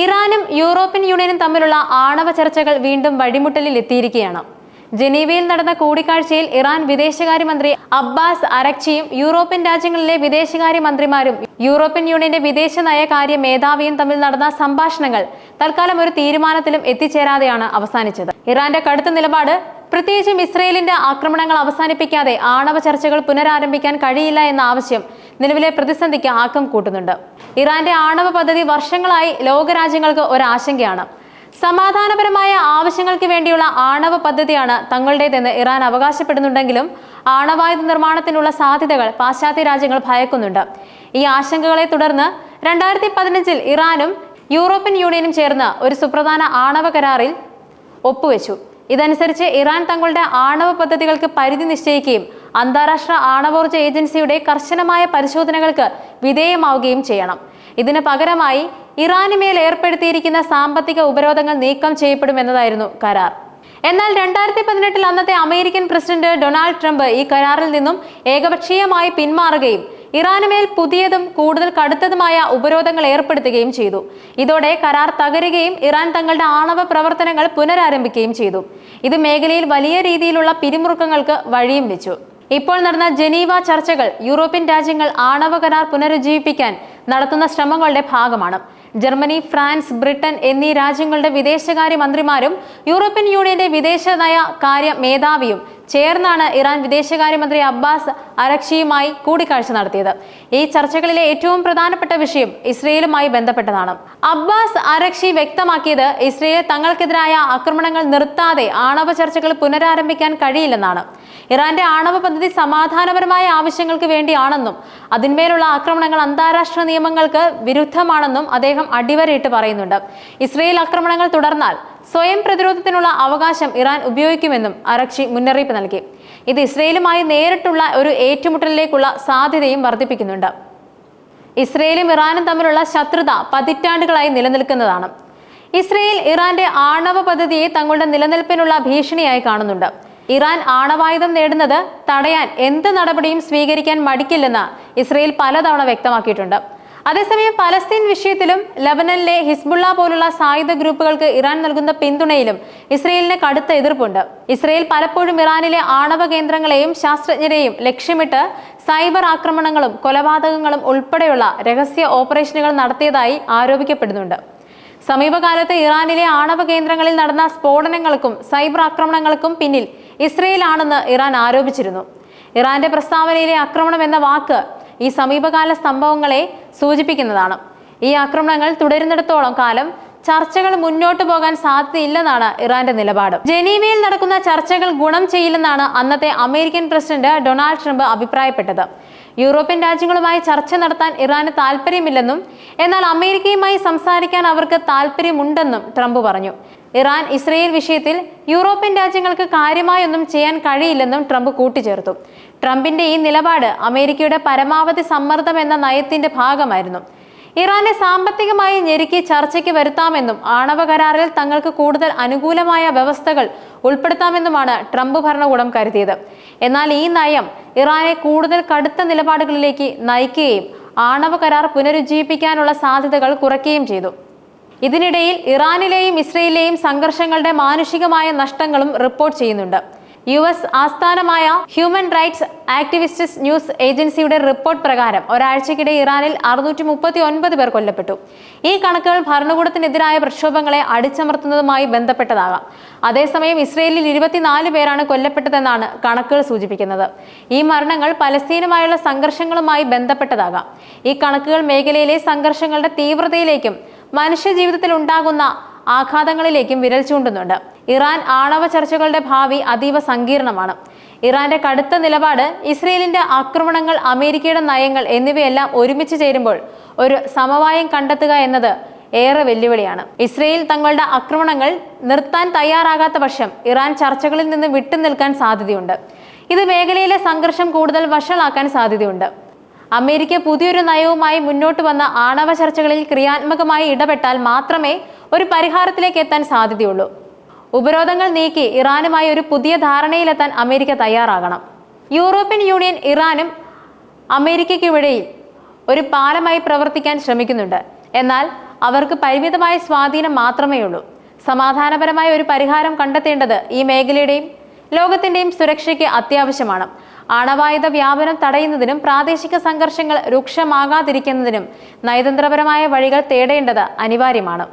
ഇറാനും യൂറോപ്യൻ യൂണിയനും തമ്മിലുള്ള ആണവ ചർച്ചകൾ വീണ്ടും വഴിമുട്ടലിൽ എത്തിയിരിക്കുകയാണ്. ജനീവയിൽ നടന്ന കൂടിക്കാഴ്ചയിൽ ഇറാൻ വിദേശകാര്യമന്ത്രി അബ്ബാസ് അരക്ചിയും യൂറോപ്യൻ രാജ്യങ്ങളിലെ വിദേശകാര്യ മന്ത്രിമാരും യൂറോപ്യൻ യൂണിയന്റെ വിദേശ നയകാര്യ മേധാവിയും തമ്മിൽ നടന്ന സംഭാഷണങ്ങൾ തൽക്കാലം ഒരു തീരുമാനത്തിലും എത്തിച്ചേരാതെയാണ് അവസാനിച്ചത്. ഇറാന്റെ കടുത്ത നിലപാട് പ്രത്യേകിച്ചും ഇസ്രയേലിന്റെ ആക്രമണങ്ങൾ അവസാനിപ്പിക്കാതെ ആണവ ചർച്ചകൾ പുനരാരംഭിക്കാൻ കഴിയില്ല എന്ന ആവശ്യം നിലവിലെ പ്രതിസന്ധിക്ക് ആക്കം കൂട്ടുന്നുണ്ട്. ഇറാന്റെ ആണവ പദ്ധതി വർഷങ്ങളായി ലോകരാജ്യങ്ങൾക്ക് ഒരാശങ്കയാണ്. സമാധാനപരമായ ആവശ്യങ്ങൾക്ക് വേണ്ടിയുള്ള ആണവ പദ്ധതിയാണ് തങ്ങളുടേതെന്ന് ഇറാൻ അവകാശപ്പെടുന്നുണ്ടെങ്കിലും ആണവായുധ നിർമ്മാണത്തിനുള്ള സാധ്യതകൾ പാശ്ചാത്യ രാജ്യങ്ങൾ ഭയക്കുന്നുണ്ട്. ഈ ആശങ്കകളെ തുടർന്ന് രണ്ടായിരത്തി പതിനഞ്ചിൽ ഇറാനും യൂറോപ്യൻ യൂണിയനും ചേർന്ന് ഒരു സുപ്രധാന ആണവ കരാറിൽ ഒപ്പുവെച്ചു. ഇതനുസരിച്ച് ഇറാൻ തങ്ങളുടെ ആണവ പദ്ധതികൾക്ക് പരിധി നിശ്ചയിക്കുകയും അന്താരാഷ്ട്ര ആണവോർജ ഏജൻസിയുടെ കർശനമായ പരിശോധനകൾക്ക് വിധേയമാവുകയും ചെയ്യണം. ഇതിന് പകരമായി ഇറാന് മേൽ ഏർപ്പെടുത്തിയിരിക്കുന്ന സാമ്പത്തിക ഉപരോധങ്ങൾ നീക്കം ചെയ്യപ്പെടുമെന്നതായിരുന്നു കരാർ. എന്നാൽ രണ്ടായിരത്തി പതിനെട്ടിൽ അന്നത്തെ അമേരിക്കൻ പ്രസിഡന്റ് ഡൊണാൾഡ് ട്രംപ് ഈ കരാറിൽ നിന്നും ഏകപക്ഷീയമായി പിന്മാറുകയും ഇറാന് മേൽ പുതിയതും കൂടുതൽ കടുത്തതുമായ ഉപരോധങ്ങൾ ഏർപ്പെടുത്തുകയും ചെയ്തു. ഇതോടെ കരാർ തകരുകയും ഇറാൻ തങ്ങളുടെ ആണവ പ്രവർത്തനങ്ങൾ പുനരാരംഭിക്കുകയും ചെയ്തു. ഇത് മേഖലയിൽ വലിയ രീതിയിലുള്ള പിരിമുറുക്കങ്ങൾക്ക് വഴിയും വെച്ചു. ഇപ്പോൾ നടന്ന ജനീവ ചർച്ചകൾ യൂറോപ്യൻ രാജ്യങ്ങൾ ആണവ കരാർ പുനരുജ്ജീവിപ്പിക്കാൻ നടത്തുന്ന ശ്രമങ്ങളുടെ ഭാഗമാണ്. ജർമ്മനി ഫ്രാൻസ് ബ്രിട്ടൻ എന്നീ രാജ്യങ്ങളുടെ വിദേശകാര്യ മന്ത്രിമാരും യൂറോപ്യൻ യൂണിയന്റെ വിദേശ നയ കാര്യ മേധാവിയും ചേർന്നാണ് ഇറാൻ വിദേശകാര്യമന്ത്രി അബ്ബാസ് അരക്ഷിയുമായി കൂടിക്കാഴ്ച നടത്തിയത്. ഈ ചർച്ചകളിലെ ഏറ്റവും പ്രധാനപ്പെട്ട വിഷയം ഇസ്രയേലുമായി ബന്ധപ്പെട്ടതാണ്. അബ്ബാസ് അരക്ഷി വ്യക്തമാക്കിയത് ഇസ്രയേൽ തങ്ങൾക്കെതിരായ ആക്രമണങ്ങൾ നിർത്താതെ ആണവ ചർച്ചകൾ പുനരാരംഭിക്കാൻ കഴിയില്ലെന്നാണ്. ഇറാന്റെ ആണവ പദ്ധതി സമാധാനപരമായ ആവശ്യങ്ങൾക്ക് വേണ്ടിയാണെന്നും അതിന്മേലുള്ള ആക്രമണങ്ങൾ അന്താരാഷ്ട്ര നിയമങ്ങൾക്ക് വിരുദ്ധമാണെന്നും അദ്ദേഹം അടിവരയിട്ട് പറയുന്നുണ്ട്. ഇസ്രയേൽ ആക്രമണങ്ങൾ തുടർന്നാൽ സ്വയം പ്രതിരോധത്തിനുള്ള അവകാശം ഇറാൻ ഉപയോഗിക്കുമെന്നും അറക്ഷി മുന്നറിയിപ്പ് നൽകി. ഇത് ഇസ്രയേലുമായി നേരിട്ടുള്ള ഒരു ഏറ്റുമുട്ടലിലേക്കുള്ള സാധ്യതയും വർദ്ധിപ്പിക്കുന്നുണ്ട്. ഇസ്രയേലും ഇറാനും തമ്മിലുള്ള ശത്രുത പതിറ്റാണ്ടുകളായി നിലനിൽക്കുന്നതാണ്. ഇസ്രയേൽ ഇറാന്റെ ആണവ പദ്ധതിയെ തങ്ങളുടെ നിലനിൽപ്പിനുള്ള ഭീഷണിയായി കാണുന്നുണ്ട്. ഇറാൻ ആണവായുധം നേടുന്നത് തടയാൻ എന്ത് നടപടിയും സ്വീകരിക്കാൻ മടിക്കില്ലെന്ന് ഇസ്രയേൽ പലതവണ വ്യക്തമാക്കിയിട്ടുണ്ട്. അതേസമയം പലസ്തീൻ വിഷയത്തിലും ലബനനിലെ ഹിസ്ബുള്ള പോലുള്ള സായുധ ഗ്രൂപ്പുകൾക്ക് ഇറാൻ നൽകുന്ന പിന്തുണയിലും ഇസ്രയേലിന് കടുത്ത എതിർപ്പുണ്ട്. ഇസ്രയേൽ പലപ്പോഴും ഇറാനിലെ ആണവ കേന്ദ്രങ്ങളെയും ശാസ്ത്രജ്ഞരെയും ലക്ഷ്യമിട്ട് സൈബർ ആക്രമണങ്ങളും കൊലപാതകങ്ങളും ഉൾപ്പെടെയുള്ള രഹസ്യ ഓപ്പറേഷനുകൾ നടത്തിയതായി ആരോപിക്കപ്പെടുന്നുണ്ട്. സമീപകാലത്ത് ഇറാനിലെ ആണവ കേന്ദ്രങ്ങളിൽ നടന്ന സ്ഫോടനങ്ങൾക്കും സൈബർ ആക്രമണങ്ങൾക്കും പിന്നിൽ ഇസ്രയേലാണെന്ന് ഇറാൻ ആരോപിച്ചിരുന്നു. ഇറാന്റെ പ്രസ്താവനയിലെ ആക്രമണം എന്ന വാക്ക് ഈ സമീപകാല സംഭവങ്ങളെ സൂചിപ്പിക്കുന്നതാണ്. ഈ ആക്രമണങ്ങൾ തുടരുന്നിടത്തോളം കാലം ചർച്ചകൾ മുന്നോട്ട് പോകാൻ സാധ്യതയില്ലെന്നാണ് ഇറാന്റെ നിലപാട്. ജനീവയിൽ നടക്കുന്ന ചർച്ചകൾ ഗുണം ചെയ്യില്ലെന്നാണ് അന്നത്തെ അമേരിക്കൻ പ്രസിഡന്റ് ഡൊണാൾഡ് ട്രംപ് അഭിപ്രായപ്പെട്ടത്. യൂറോപ്യൻ രാജ്യങ്ങളുമായി ചർച്ച നടത്താൻ ഇറാന് താല്പര്യമില്ലെന്നും എന്നാൽ അമേരിക്കയുമായി സംസാരിക്കാൻ അവർക്ക് താല്പര്യമുണ്ടെന്നും ട്രംപ് പറഞ്ഞു. ഇറാൻ ഇസ്രയേൽ വിഷയത്തിൽ യൂറോപ്യൻ രാജ്യങ്ങൾക്ക് കാര്യമായൊന്നും ചെയ്യാൻ കഴിയില്ലെന്നും ട്രംപ് കൂട്ടിച്ചേർത്തു. ട്രംപിന്റെ ഈ നിലപാട് അമേരിക്കയുടെ പരമാവധി സമ്മർദ്ദം എന്ന നയത്തിന്റെ ഭാഗമായിരുന്നു. ഇറാനെ സാമ്പത്തികമായി ഞെരുക്കി ചർച്ചയ്ക്ക് വരുത്താമെന്നും ആണവ കരാറിൽ തങ്ങൾക്ക് കൂടുതൽ അനുകൂലമായ വ്യവസ്ഥകൾ ഉൾപ്പെടുത്താമെന്നുമാണ് ട്രംപ് ഭരണകൂടം കരുതിയത്. എന്നാൽ ഈ നയം ഇറാനെ കൂടുതൽ കടുത്ത നിലപാടുകളിലേക്ക് നയിക്കുകയും ആണവ കരാർ പുനരുജ്ജീവിപ്പിക്കാനുള്ള സാധ്യതകൾ കുറയ്ക്കുകയും ചെയ്തു. ഇതിനിടയിൽ ഇറാനിലെയും ഇസ്രയേലിലെയും സംഘർഷങ്ങളുടെ മാനുഷികമായ നഷ്ടങ്ങളും റിപ്പോർട്ട് ചെയ്യുന്നുണ്ട്. യു എസ് ആസ്ഥാനമായ ഹ്യൂമൻ റൈറ്റ്സ് ആക്ടിവിസ്റ്റസ് ന്യൂസ് ഏജൻസിയുടെ റിപ്പോർട്ട് പ്രകാരം ഒരാഴ്ചക്കിടെ ഇറാനിൽ അറുന്നൂറ്റി മുപ്പത്തി ഒൻപത് പേർ കൊല്ലപ്പെട്ടു. ഈ കണക്കുകൾ ഭരണകൂടത്തിനെതിരായ പ്രക്ഷോഭങ്ങളെ അടിച്ചമർത്തുന്നതുമായി ബന്ധപ്പെട്ടതാകാം. അതേസമയം ഇസ്രയേലിൽ ഇരുപത്തിനാല് പേരാണ് കൊല്ലപ്പെട്ടതെന്നാണ് കണക്കുകൾ സൂചിപ്പിക്കുന്നത്. ഈ മരണങ്ങൾ പലസ്തീനുമായുള്ള സംഘർഷങ്ങളുമായി ബന്ധപ്പെട്ടതാകാം. ഈ കണക്കുകൾ മേഖലയിലെ സംഘർഷങ്ങളുടെ തീവ്രതയിലേക്കും മനുഷ്യജീവിതത്തിൽ ഉണ്ടാകുന്ന ആഘാതങ്ങളിലേക്കും വിരൽ ചൂണ്ടുന്നുണ്ട്. ഇറാൻ ആണവ ചർച്ചകളുടെ ഭാവി അതീവ സങ്കീർണമാണ്. ഇറാന്റെ കടുത്ത നിലപാട് ഇസ്രയേലിന്റെ ആക്രമണങ്ങൾ അമേരിക്കയുടെ നയങ്ങൾ എന്നിവയെല്ലാം ഒരുമിച്ച് ചേരുമ്പോൾ ഒരു സമവായം കണ്ടെത്തുക എന്നത് ഏറെ വെല്ലുവിളിയാണ്. ഇസ്രയേൽ തങ്ങളുടെ ആക്രമണങ്ങൾ നിർത്താൻ തയ്യാറാകാത്ത പക്ഷം ഇറാൻ ചർച്ചകളിൽ നിന്ന് വിട്ടുനിൽക്കാൻ സാധ്യതയുണ്ട്. ഇത് മേഖലയിലെ സംഘർഷം കൂടുതൽ വഷളാക്കാൻ സാധ്യതയുണ്ട്. അമേരിക്ക പുതിയൊരു നയവുമായി മുന്നോട്ട് വന്ന ആണവ ചർച്ചകളിൽ ക്രിയാത്മകമായി ഇടപെട്ടാൽ മാത്രമേ ഒരു പരിഹാരത്തിലേക്ക് എത്താൻ സാധ്യതയുള്ളൂ. ഉപരോധങ്ങൾ നീക്കി ഇറാനുമായി ഒരു പുതിയ ധാരണയിലെത്താൻ അമേരിക്ക തയ്യാറാകണം. യൂറോപ്യൻ യൂണിയൻ ഇറാനും അമേരിക്കയ്ക്കുമിടയിൽ ഒരു പാലമായി പ്രവർത്തിക്കാൻ ശ്രമിക്കുന്നുണ്ട്. എന്നാൽ അവർക്ക് പരിമിതമായ സ്വാധീനം മാത്രമേ ഉള്ളൂ. സമാധാനപരമായ ഒരു പരിഹാരം കണ്ടെത്തേണ്ടത് ഈ മേഖലയുടെയും ലോകത്തിന്റെയും സുരക്ഷയ്ക്ക് അത്യാവശ്യമാണ്. ആണവായുധ വ്യാപനം തടയുന്നതിനും പ്രാദേശിക സംഘർഷങ്ങൾ രൂക്ഷമാകാതിരിക്കുന്നതിനും നയതന്ത്രപരമായ വഴികൾ തേടേണ്ടത് അനിവാര്യമാണ്.